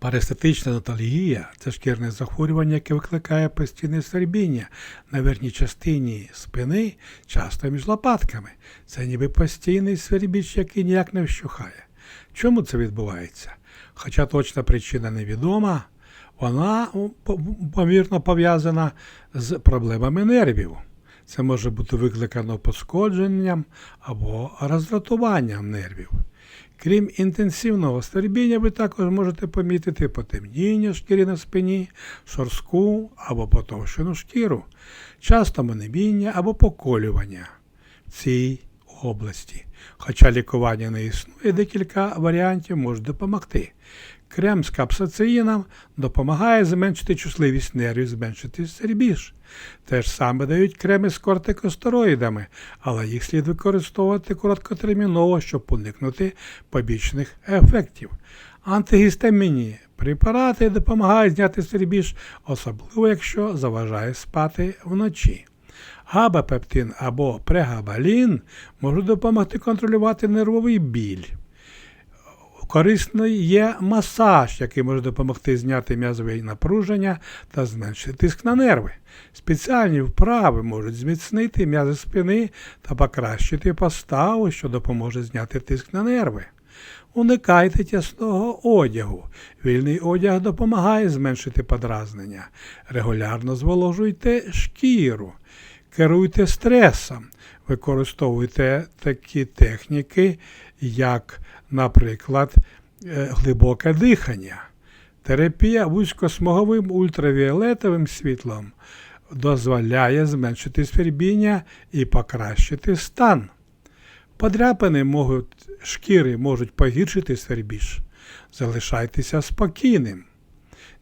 Парестетична ноталгія це шкірне захворювання, яке викликає постійне свербіння на верхній частині спини, часто між лопатками. Це ніби постійний свербіч, який ніяк не вщухає. Чому це відбувається? Хоча точна причина невідома, вона помірно пов'язана з проблемами нервів. Це може бути викликано пошкодженням або роздратуванням нервів. Крім інтенсивного стербіння, ви також можете помітити потемніння шкіри на спині, шорстку або потовщену шкіру, часто монебіння або поколювання. В цій області. Хоча лікування не існує, декілька варіантів можуть допомогти. Крем з капсацеїном допомагає зменшити чутливість нервів, зменшити свербіж. Те ж саме дають креми з кортикостероїдами, але їх слід використовувати короткотерміново, щоб уникнути побічних ефектів. Антигістамінні препарати допомагають зняти свербіж, особливо якщо заважає спати вночі. Габапептин або прегабалін можуть допомогти контролювати нервовий біль. Корисний є масаж, який може допомогти зняти м'язове напруження та зменшити тиск на нерви. Спеціальні вправи можуть зміцнити м'язи спини та покращити поставу, що допоможе зняти тиск на нерви. Уникайте тясного одягу. Вільний одяг допомагає зменшити подразнення. Регулярно зволожуйте шкіру. Керуйте стресом. Використовуйте такі техніки, як, наприклад, е, глибоке дихання. Терапія вузькосмоговим ультравіолетовим світлом дозволяє зменшити свербіння і покращити стан. Подряпини можуть, шкіри можуть погіршити свербіж. Залишайтеся спокійним.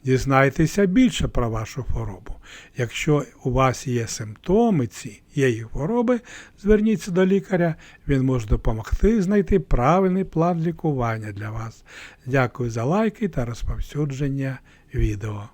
Дізнайтеся більше про вашу хворобу. Якщо у вас є симптоми цієї хвороби, зверніться до лікаря, він може допомогти знайти правильний план лікування для вас. Дякую за лайки та розповсюдження відео.